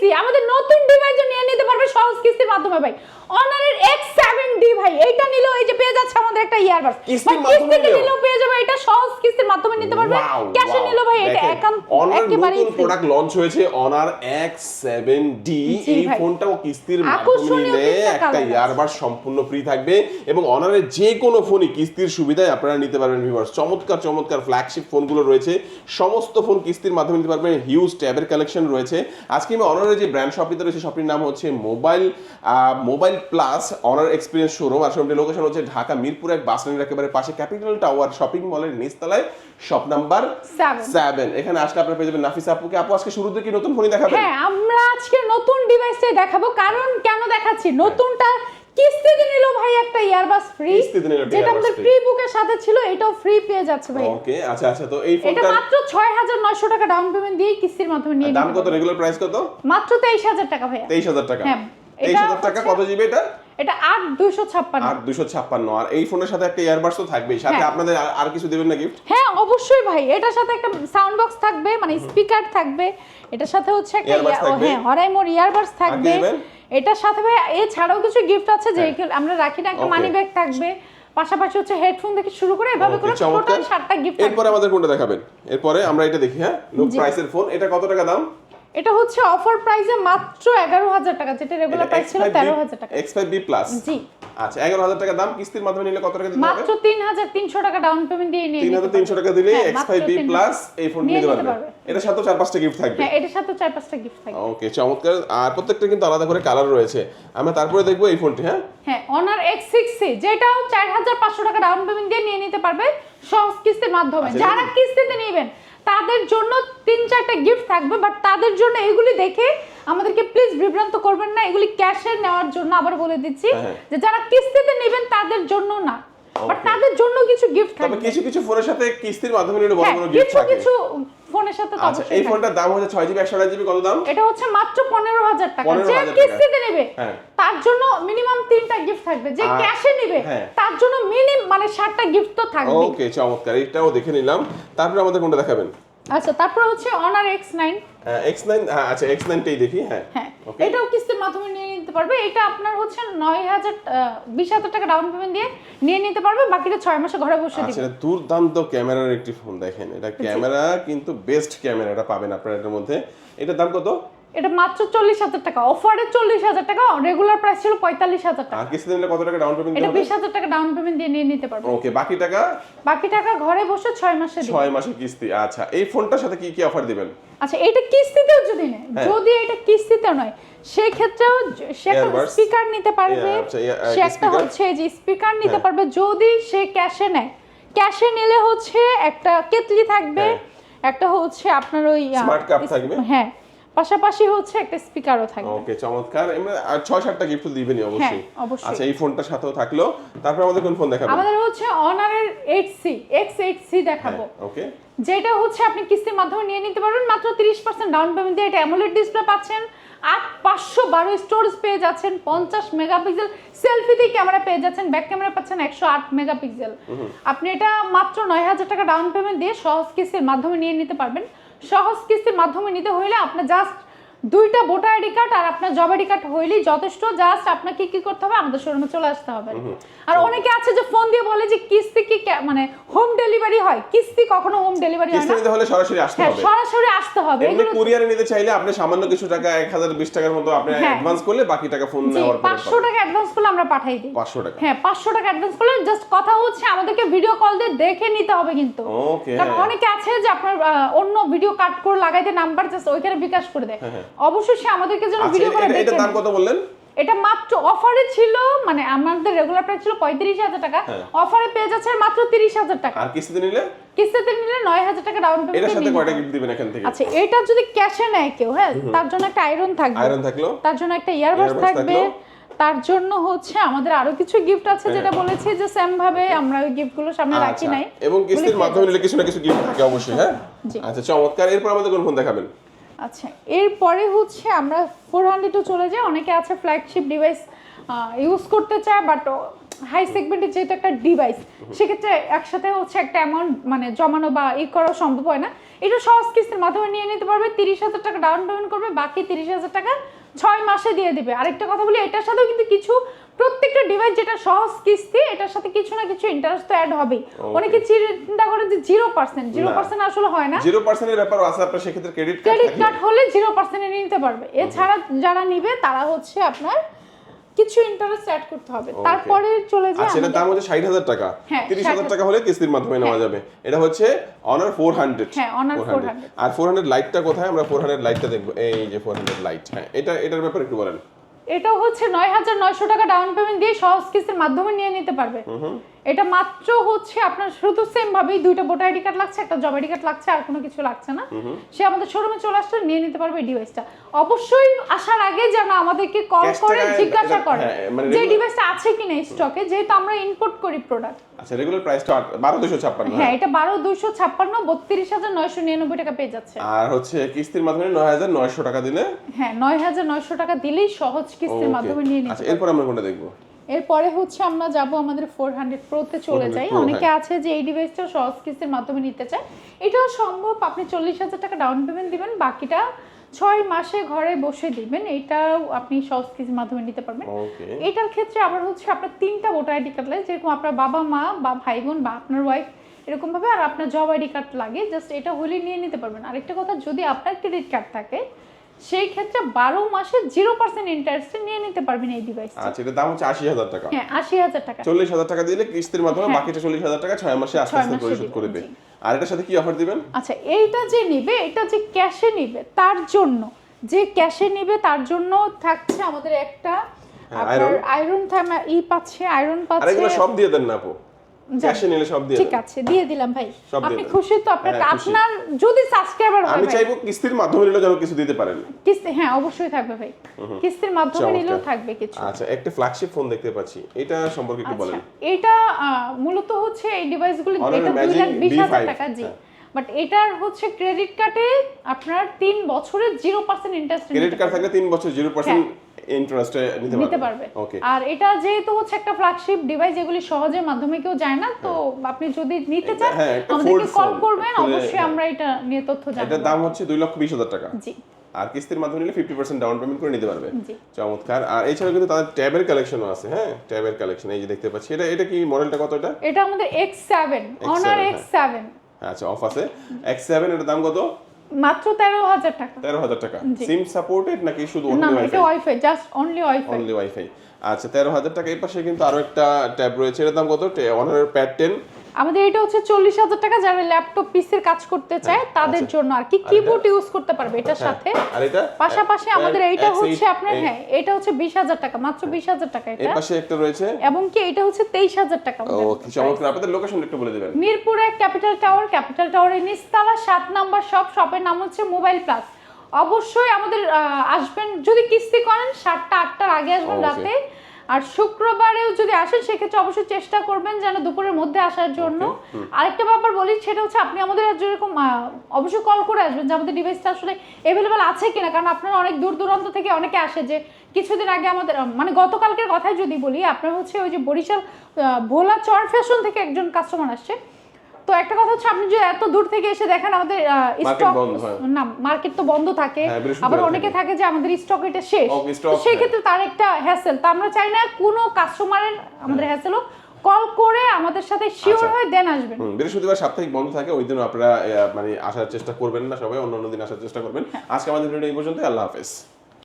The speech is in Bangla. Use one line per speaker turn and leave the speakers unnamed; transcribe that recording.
কিস্তি আমাদের নতুন ডিভাইস নিয়ে নিতে পারবে সহজ কিস্তির মাধ্যমে ভাই। অনারের X7D ভাই এইটা নিলেও এই যে পেয়ে যাচ্ছে আমাদের একটা ইয়ারবাস
নিলেও?
নিলেও পেয়ে যাবে এটা সহজ কিস্তির মাধ্যমে নিতে পারবে। ক্যাশে. নিলেও ভাই এটা একান্ত
নতুন প্রোডাক্ট লঞ্চ হয়েছে অনার X7D
জি
এই ফোনটাও কিস্তির মাধ্যমে নিলে একটা। ইয়ারবাস সম্পূর্ণ ফ্রি থাকবে এবং অনারের যে কোনো ফোনই কিস্তির সুবিধায় আপনারা নিতে পারবেন ভিউয়ার্স চমৎকার চমৎকার ফ্ল্যাগশিপ ফোনগুলো রয়েছে। সমস্ত ফোন কিস্তির মাধ্যমে নিতে পারবেন হিউজ ট্যাবের কালেকশন রয়েছে। আজকে আমি অনারের যে ব্র্যান্ড শপটিতে রয়েছে শপটির নাম হচ্ছে mobile mobile plus Honor experience showroom আর শোরুমটির লোকেশন হচ্ছে ঢাকা মিরপুর এক বাস স্ট্যান্ডের একেবারে পাশে ক্যাপিটাল টাওয়ার শপিং মলের নিচতলায় শপ নাম্বার। সেভেন এখানে আসলে আপনারা পেয়ে যাবেন নাফিস আপুকে। আপু আজকে শুরুতে কি নতুন ফোনই দেখাবেন?
হ্যাঁ আমরা আজকে নতুন ডিভাইসটাই দেখাবো। কারণ কেন দেখাচ্ছি? নতুনটা কিস্তিতে নিল ভাই একটা ইয়ারবাস ফ্রি যেটা আমাদের। প্রি বুকের সাথে ছিল এটাও ফ্রি পেয়ে যাচ্ছে ভাই।
ওকে আচ্ছা আচ্ছা তো এই
এটা মাত্র ছয় হাজার নয়শো টাকা ডাউন পেমেন্ট দিয়ে কিস্তির মাধ্যমে নিয়ে
দাম কত? রেগুলার প্রাইস কত?
মাত্র তেইশ হাজার টাকা ভাইয়া।
তেইশ হাজার টাকা।
হ্যাঁ,
তেইশ
এটা
হাজার টাকা কত জিবি এটা?
এটা আট দুইশো ছাপ্পান্ন।
আর দুশো ছাপ্পান্ন। আর এই ফোনের সাথে একটা ইয়ারবাডস তো থাকবেই। সাথে
হ্যাঁ।
আপনাদের আর- কিছু দেবেন না গিফট
হ্যাঁ অবশ্যই ভাই। এটার সাথে একটা সাউন্ড বক্স থাকবে মানে স্পিকার থাকবে। এটার সাথে হচ্ছে একটা? হ্যাঁ হরাইমোর ইয়ারবাডস থাকবে। এটার সাথে ভাই এছাড়াও কিছু গিফট আছে যে আমরা রাখি না একটা. মানি ব্যাগ থাকবে। পাশাপাশি হচ্ছে হেডফোন থেকে শুরু করে এভাবে করে টোটাল সাতটা গিফট
এরপরে আমাদের কোনটা দেখাবেন? এরপরে আমরা এটা দেখি হ্যাঁ? লো প্রাইসের ফোন এটা কত টাকা দাম?
এটা হচ্ছে অফার প্রাইসে মাত্র এগারো হাজার টাকা যেটা রেগুলার প্রাইস ছিল তেরো হাজার টাকা।
X5B প্লাস
জি।
আচ্ছা এগারো হাজার টাকা দাম কিস্তির মাধ্যমে নিলে কত টাকা দিতে হবে?
মাত্র তিন হাজার তিনশো টাকা ডাউন পেমেন্ট দিয়ে নিয়ে
তিন
নিতে
হাজার তিনশো টাকা দিলে
মাত্র
X5B
3,000
প্লাস এই ফোন নিতে পারবে। এটার সাথে চার পাঁচটা গিফট থাকবে।
হ্যাঁ এটার সাথে চার পাঁচটা গিফট থাকবে।
ওকে চমৎকার। আর প্রত্যেকটা কিন্তু আলাদা করে কালার রয়েছে। আমরা তারপরে দেখব এই ফোনটি হ্যাঁ?
হ্যাঁ অনার এক্স সিক্স সি যেটাও চার হাজার পাঁচশো টাকা ডাউন পেমেন্ট দিয়ে নিয়ে নিতে পারবে সহজ কিস্তির মাধ্যমে।
আচ্ছা,
যারা কিস্তিতে নেবেন তাদের জন্য তিন চারটা গিফট থাকবে বাট তাদের জন্য এগুলি দেখে আমাদেরকে প্লিজ বিভ্রান্ত করবেন না এগুলি ক্যাশে নেওয়ার জন্য আবার বলে দিচ্ছি
হ্যাঁ।
যে যারা কিস্তিতে নেবেন তাদের জন্য না বাট তাদের জন্য কিছু গিফট থাকবে।
কিছু কিছু ফোনের সাথে কিস্তির মাধ্যমে বড়
হ্যাঁ
বড় গিফট
কিছু কিছু ফোনের সাথে তো
আচ্ছা এই ফোনটার দাম হচ্ছে ছয় জিবি একশো আঠাশ জিবি কত দাম?
এটা হচ্ছে মাত্র পনেরো হাজার টাকা। যে কিস্তিতে নেবে
হ্যাঁ।
তার জন্য মিনিমাম তিনটা গিফট থাকবে। যে ক্যাশে নেবে
হ্যাঁ।
তার জন্য মিনিমাম মানে ষাটটা গিফট তো থাকবে
ওকে চমৎকার। এটাও দেখে নিলাম। তারপরে আমাদের কোনটা দেখাবেন?
আচ্ছা তারপর হচ্ছে Honor X nine
X nine আচ্ছা এক্স নাইনটাই দেখি হ্যাঁ।
হ্যাঁ এটাও কিস্তির মাধ্যমে নিয়ে নিতে পারবে। এটা আপনার হচ্ছে নয় হাজার বিশ হাজার টাকা ডাউন পেমেন্ট দিয়ে নিয়ে নিতে পারবে বাকিটা ছয় মাসে ঘরে বসে
আচ্ছা
দিবে
এটা দুর্দান্ত ক্যামেরার একটি ফোন দেখেন। এটা ক্যামেরা কিন্তু বেস্ট ক্যামেরা এটা পাবেন আপনারা এটার মধ্যে। এটার দাম কত?
এটা মাত্র চল্লিশ হাজার টাকা। অফারে চল্লিশ হাজার টাকা রেগুলার প্রাইস ছিল পঁয়তাল্লিশ হাজার টাকা।
আর কিস্তিতে নিলে কত টাকা ডাউন পেমেন্ট
এটা বিশ হাজার টাকা ডাউন পেমেন্ট দিয়ে নিয়ে নিতে পারবে।
ওকে বাকি টাকা?
বাকি টাকা ঘরে বসে ছয় মাসে
ছয় মাসের কিস্তি আচ্ছা। এই ফোনটার সাথে কি কি অফার দিবেন?
আচ্ছা এটা কিস্তিতেও যদি নেয়
হ্যাঁ।
যদি এটা কিস্তিতে নয় সেই ক্ষেত্রেও সে একটা স্পিকার নিতে পারবে।
আচ্ছা, uh,
সে একটা হচ্ছে যে স্পিকার নিতে
হ্যাঁ।
পারবে। যদি সে ক্যাশে নেয় ক্যাশে নিলে হচ্ছে একটা কেতলি থাকবে।
হ্যাঁ।
একটা হচ্ছে আপনার ওই
cup
ইস-
থাকবে?
হ্যাঁ। পাশাপাশি হচ্ছে একটা স্পিকারও থাকবে।
ওকে চমৎকার। আর ছয় সাতটা গিফট দিবেনই অবশ্যই
হ্যাঁ, অবশ্যই।
আচ্ছা এই ফোনটার সাথেও থাকল। তারপর আমাদের কোন ফোন দেখাবেন?
আমাদের হচ্ছে সি এক্স এইট সি দেখাবো।
ওকে
যেটা হচ্ছে আপনি কিস্তির মাধ্যমে নিয়ে নিতে পারবেন। মাত্র তিরিশ পার্সেন্ট ডাউন পেমেন্ট দিয়ে এটা অ্যামোলেড ডিসপ্লে পাচ্ছেন। আট পাঁচশো বারো স্টোরেজ পেয়ে যাচ্ছেন। পঞ্চাশ মেগাপিক্সেল সেলফিতে ক্যামেরা পেয়ে যাচ্ছেন। ব্যাক ক্যামেরা পাচ্ছেন একশো আট মেগাপিক্সেল আপনি এটা মাত্র নয় হাজার টাকা ডাউন পেমেন্ট দিয়ে সহজ কিস্তির মাধ্যমে নিয়ে নিতে পারবেন। সহজ কিস্তির মাধ্যমে নিতে হইলে আপনার জাস্ট দুইটা ভোটার আইডি কার্ড আর আপনার জব আইডি কার্ড হইলেই যথেষ্ট জাস্ট আপনাকে কি করতে হবে? আমাদের শোরুমে চলে আসতে হবে। আর অনেকে আছে যে ফোন দিয়ে বলে যে কিস্তি কি মানে হোম ডেলিভারি হয়? কিস্তি কখনো হোম ডেলিভারি হয় না?
নিতে হলে সরাসরি আসতে
হ্যাঁ
হবে।
সরাসরি আসতে হবে। এগুলো
কুরিয়ারে নিতে চাইলে আপনি সামান্য কিছু টাকা এক হাজার বিশ টাকার মতো আপনি
হ্যাঁ।
অ্যাডভান্স করলে বাকি টাকা ফোন নেওয়ার পরে
পাঁচশো টাকা অ্যাডভান্স করলে আমরা পাঠাই দিই।
পাঁচশো টাকা।
হ্যাঁ পাঁচশো টাকা অ্যাডভান্স করলে জাস্ট কথা হচ্ছে আমাদেরকে ভিডিও কল দিয়ে দেখে নিতে হবে কিন্তু।
ওকে
কারণ অনেকে আছে যে আপনার অন্য ভিডিও কাট করে লাগাইতে নাম্বার জাস্ট ওইখানে বিকাশ করে দেয়। অবশ্যই সে আমাদেরকে যেন
আচ্ছা
ভিডিও করে
এটা-
দেখে
এটার দাম কত বললেন?
এটা মাত্র অফারে ছিল মানে আমাদের রেগুলার প্রাইস ছিল পঁয়ত্রিশ হাজার টাকা।
হ্যাঁ।
অফারে পেয়ে যাচ্ছে মাত্র তিরিশ হাজার টাকা।
আর কিস্তিতে নিলে?
কিস্তিতে নিলে নয় হাজার টাকা ডাউন পেমেন্ট
সাথে কয়টা গিফট দিবেন এখান থেকে?
আচ্ছা এটা যদি ক্যাশে নেয় কেউ হ্যাঁ তার জন্য একটা আয়রন থাকবে।
আয়রন থাকল?
তার জন্য একটা
Earbuds
থাকবে। তার জন্য হচ্ছে আমাদের আরও কিছু গিফট আছে যেটা বলেছি যে সেম ভাবে আমরা ওই গিফটগুলো সামনে রাখি
আচ্ছা
নাই।
এবং কিস্তির মাধ্যমে নিলে কিছু না কিছু গিফট থাকে অবশ্যই হ্যাঁ। আচ্ছা চমৎকার। এরপর আমাদের কোন ফোন দেখাবেন?
আচ্ছা এরপরে হচ্ছে আমরা ফোর হান্ড্রেডও চলে যাই। অনেকে আছে ফ্ল্যাগশিপ ডিভাইস ইউজ করতে চায় বাট হাই সেগমেন্টের যেহেতু একটা ডিভাইস সেক্ষেত্রে একসাথে হচ্ছে একটা অ্যামাউন্ট মানে জমানো বা ই করা সম্ভব হয় না। এটা সহজ কিস্তির মাধ্যমে নিয়ে নিতে পারবে তিরিশ হাজার টাকা ডাউন পেমেন্ট করবে বাকি তিরিশ হাজার টাকা ছয় মাসে দিয়ে দিবে। আরেকটা কথা বলি এটার সাথেও কিন্তু কিছু প্রত্যেকটা ডিভাইস যেটা সহজ কিস্তি এটার সাথে কিছু না কিছু ইন্টারেস্ট তো অ্যাড হবেই। অনেকে চিন্তা করে যে জিরো পার্সেন্ট জিরো। পার্সেন্ট আসলে হয় না।
জিরো পার্সেন্টের ব্যাপারও আছে আপনার সেক্ষেত্রে ক্রেডিট কার্ড
ক্রেডিট কার্ড হলে জিরো পার্সেন্টে নিতে পারবে। এছাড়া যারা নিবে তারা হচ্ছে আপনার কিছু ইন্টারেস্ট অ্যাড করতে হবে। তারপরে চলে যায়
আচ্ছা তার দাম হচ্ছে ষাট হাজার টাকা।
হ্যাঁ,
তিরিশ হাজার টাকা হলে কিস্তির মাধ্যমে নেওয়া যাবে। এটা হচ্ছে অনার ফোর হান্ড্রেড
হ্যাঁ, অনার 400
আর ফোর হান্ড্রেড লাইটটা কোথায়? আমরা ফোর হান্ড্রেড লাইটটা দেখব। এই যে ফোর হান্ড্রেড লাইট হ্যাঁ এটা এটার ব্যাপারে একটু বলেন।
এটাও হচ্ছে নয় হাজার নয়শো টাকা ডাউন পেমেন্ট দিয়ে সহজ কিস্তির মাধ্যমে নিয়ে নিতে পারবে। এটা মাত্র হচ্ছে আপনার শুধু সেম ভাবেই দুইটা ভোটার আইডি কার্ড লাগছে একটা জব আইডি কার্ড লাগছে আর কোনো কিছু লাগছে না। সে আমাদের শোরুমে চলে আসলে নিয়ে নিতে পারবে এই ডিভাইসটা অবশ্যই আসার আগে যেন আমাদেরকে কল করে জিজ্ঞাসা করে
হ্যাঁ, মানে
যে ডিভাইসটা আছে কিনা স্টকে যেহেতু আমরা ইম্পোর্ট করি প্রোডাক্ট
আচ্ছা রেগুলার প্রাইসটা বারো দুশো ছাপ্পান্ন
হ্যাঁ এটা বারো দুইশো ছাপ্পান্ন বত্রিশ হাজার নয়শো নিরানব্বই টাকা পেয়ে যাচ্ছে।
আর হচ্ছে কিস্তির মাধ্যমে নয় হাজার নয়শো টাকা দিলে?
হ্যাঁ নয় হাজার নয়শো টাকা দিলেই সহজ কিস্তির মাধ্যমে নিয়ে নিতে
আচ্ছা এরপর আমরা কোনটা দেখব?
এরপরে হচ্ছে আমরা যাব আমাদের ফোর হান্ড্রেড প্রোতে চলে
400
যাই। অনেকে
হ্যাঁ।
আছে যে এই ডিভাইসটা সহজ কিস্তির মাধ্যমে নিতে চায়। এটাও সম্ভব আপনি চল্লিশ হাজার টাকা ডাউন পেমেন্ট দিবেন বাকিটা ছয় মাসে ঘরে বসে দিবেন এটাও আপনি সব কিস্তির মাধ্যমে নিতে পারবেন। এটার ক্ষেত্রে আবার হচ্ছে আপনার তিনটা ভোটার আইডি কার্ড লাগে যেরকম আপনার বাবা মা বা ভাই বোন বা আপনার ওয়াইফ এরকম ভাবে আর আপনার জব আইডি কার্ড লাগে জাস্ট এটা হলে নিয়ে নিতে পারবেন। আরেকটা কথা যদি আপনার ক্রেডিট কার্ড থাকে সেই ক্ষেত্রে বারো মাসে জিরো পার্সেন্ট ইন্টারেস্টে নিয়ে নিতে পারবেন এই ডিভাইস
আচ্ছা এটার দাম হচ্ছে আশি হাজার টাকা
হ্যাঁ আশি হাজার টাকা
চল্লিশ হাজার টাকা দিলে কিস্তির মাধ্যমে
হ্যাঁ।
বাকিটা চল্লিশ হাজার টাকা ছয় মাসে আস্তে আস্তে পরিশোধ করবে আর এটার সাথে কি অফার দিবেন
আচ্ছা এইটা যে নিবে এটা যে ক্যাশে নিবে তার জন্য যে ক্যাশে নিবে তার জন্য থাকছে আমাদের একটা
হ্যাঁ।
আয়রন থামা ই পাচ্ছে আয়রন
আর
পাচ্ছে
এগুলো সব দিয়ে দেন না আপু। ক্যাশে নিলে সব দিয়ে
ঠিক আছে দিয়ে দিলাম ভাই। আপনি খুশি তো আপনার
হ্যাঁ,
আপনার যদি সাবস্ক্রাইবার হয়
আমি চাইব কিস্তির মাধ্যমে নিলে যেন কিছু দিতে পারেন।
কিস্তি হ্যাঁ অবশ্যই থাকবে ভাই। কিস্তির মাধ্যমে নিলেও থাকবে কিছু।
আচ্ছা একটা ফ্ল্যাগশিপ ফোন দেখতে পাচ্ছি। এটা সম্পর্কে একটু
আচ্ছা
বলেন।
এটা মূলত হচ্ছে এই ডিভাইসগুলো এটা দুই লাখ বিশ হাজার টাকা জি।
হ্যাঁ।
বাট এটার হচ্ছে ক্রেডিট কার্ডে আপনার তিন বছরের zero percent interest
credit card থাকলে তিন বছর জিরো পার্সেন্ট ইন্টারেস্টে নিতে
হ্যাঁ।
পারবে।
আর এটা যেহেতু হচ্ছে একটা ফ্ল্যাগশিপ ডিভাইস এগুলি সহজে মাধ্যমে কেউ যায় না তো আপনি যদি নিতে চান
হ্যাঁ,
আমাদেরকে কল করবেন অবশ্যই
হ্যাঁ।
আমরা এটা নিয়ে তথ্য
এটার দাম হচ্ছে দুই লক্ষ বিশ হাজার টাকা।
জি।
আর কিস্তির মাধ্যমে নিলে ফিফটি পার্সেন্ট ডাউন পেমেন্ট করে নিতে পারবে। চমৎকার। আর এছাড়া কিন্তু তাদের ট্যাবের কালেকশনও আছে হ্যাঁ? ট্যাবের কালেকশন এই যে দেখতে পাচ্ছি। এটা এটা কি মডেলটা কত এটা?
এটা আমাদের X seven Honor X seven
আচ্ছা অফ আছে। এক্স সেভেন এটার দাম কত?
মাত্র তেরো হাজার টাকা।
তেরো হাজার টাকা। সিম সাপোর্টেড নাকি শুধু অনলি
না এটা
wifi
wifi just only wifi
only wifi আচ্ছা তেরো হাজার টাকা। এর পাশে কিন্তু আরও একটা ট্যাব রয়েছে। এর দাম কত? অনারের প্যাড টেন
আমাদের এটা হচ্ছে চল্লিশ হাজার টাকা যারা ল্যাপটপ পিসির কাজ করতে চায় তাদের
আচ্ছা।
জন্য আর কি কিবোর্ড ইউজ করতে পারবে এটার সাথে।
আর এটা?
পাশাপাশি আমাদের এইটা হচ্ছে আপনার হ্যাঁ এটা হচ্ছে বিশ হাজার টাকা মাত্র বিশ হাজার টাকা এটা।
পাশে একটা রয়েছে।
এবং কি এটা হচ্ছে তেইশ হাজার টাকা
ও কি চমৎকার। আপনাদের লোকেশন একটু বলে দিবেন।
মিরপুরে ক্যাপিটাল টাওয়ার ক্যাপিটাল টাওয়ারের নিচতলা সাত নাম্বার শপ শপের নাম হচ্ছে মোবাইল প্লাস অবশ্যই আমাদের আসবেন যদি কিস্তি করেন সাতটা আটটার আগে আসবেন রাতে। আর শুক্রবারেও যদি আসেন সেক্ষেত্রে অবশ্যই চেষ্টা করবেন যেন দুপুরের মধ্যে আসার জন্য। আরেকটা ব্যাপার বলি সেটা হচ্ছে আপনি আমাদের যেরকম অবশ্যই কল করে আসবেন যে আমাদের ডিভাইসটা আসলে অ্যাভেলেবেল আছে কিনা। কারণ আপনারা অনেক দূর দূরান্ত থেকে অনেকে আসে যে কিছুদিন আগে আমাদের মানে গতকালকের কথাই যদি বলি আপনার হচ্ছে ওই যে বরিশাল ভোলা চর ফ্যাশন থেকে একজন কাস্টমার আসছে। তো একটা কথা হচ্ছে আপনি যদি এত দূর থেকে এসে দেখেন আমাদের স্টক না মার্কেট তো বন্ধ থাকে।
হ্যাঁ,
আবার অনেকে
থাকে।
যে আমাদের স্টক এটা শেষ। তো সেই ক্ষেত্রে তার একটা হ্যাসেল তো আমরা চাই না কোনো কাস্টমারের আমাদের হ্যাসেল হোক। কল করে আমাদের সাথে শিওর। হয়ে দেন আসবেন।
বৃহস্পতিবার সাপ্তাহিক বন্ধ থাকে ওই দিন আপনারা মানে আসার চেষ্টা করবেন না সবাই অন্য অন্য দিন আসার চেষ্টা করবেন। আজকে আমাদের ভিডিও এই পর্যন্ত আল্লাহ হাফেজ।